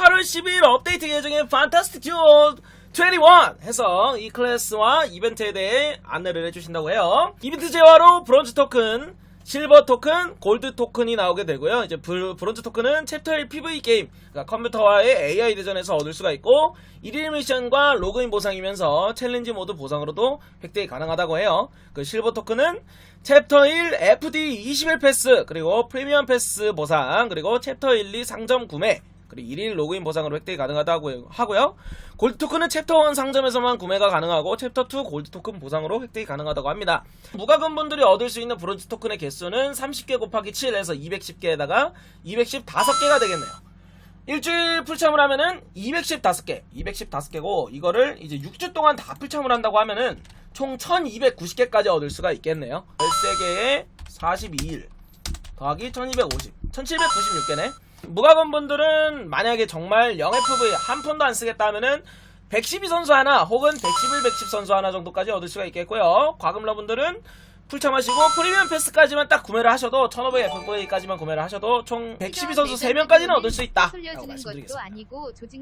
8월 10일 업데이트 예정인 판타스틱 듀오 21 해서 이 클래스와 이벤트에 대해 안내를 해주신다고 해요. 이벤트 재화로 브론즈 토큰, 실버 토큰, 골드 토큰이 나오게 되고요. 이제 브 론즈 토큰은 챕터 1 PV 게임, 그러니까 컴퓨터와의 AI 대전에서 얻을 수가 있고, 1일 미션과 로그인 보상이면서 챌린지 모드 보상으로도 획득이 가능하다고 해요. 그 실버 토큰은 챕터 1 FD 21 패스, 그리고 프리미엄 패스 보상, 그리고 챕터 1, 2 상점 구매, 그리고 1일 로그인 보상으로 획득이 가능하다고 하고요. 골드 토큰은 챕터 1 상점에서만 구매가 가능하고 챕터 2 골드 토큰 보상으로 획득이 가능하다고 합니다. 무과금 분들이 얻을 수 있는 브론즈 토큰의 개수는 30개 곱하기 7에서 210개에다가 215개가 되겠네요. 일주일 풀참을 하면은 215개, 215개고 이거를 이제 6주 동안 다 풀참을 한다고 하면은 총 1290개까지 얻을 수가 있겠네요. 13개에 42일 더하기 1250, 1796개네. 무과금 분들은 만약에 정말 0FV 한 푼도 안 쓰겠다 하면은 112 선수 하나 혹은 111, 110 선수 하나 정도까지 얻을 수가 있겠고요. 과금러 분들은 풀참하시고 프리미엄 패스까지만 딱 구매를 하셔도 1500FV까지만 구매를 하셔도 총 112 선수 3명까지는 얻을 수 있다. 라고 말씀드리겠습니다. 아니고 조직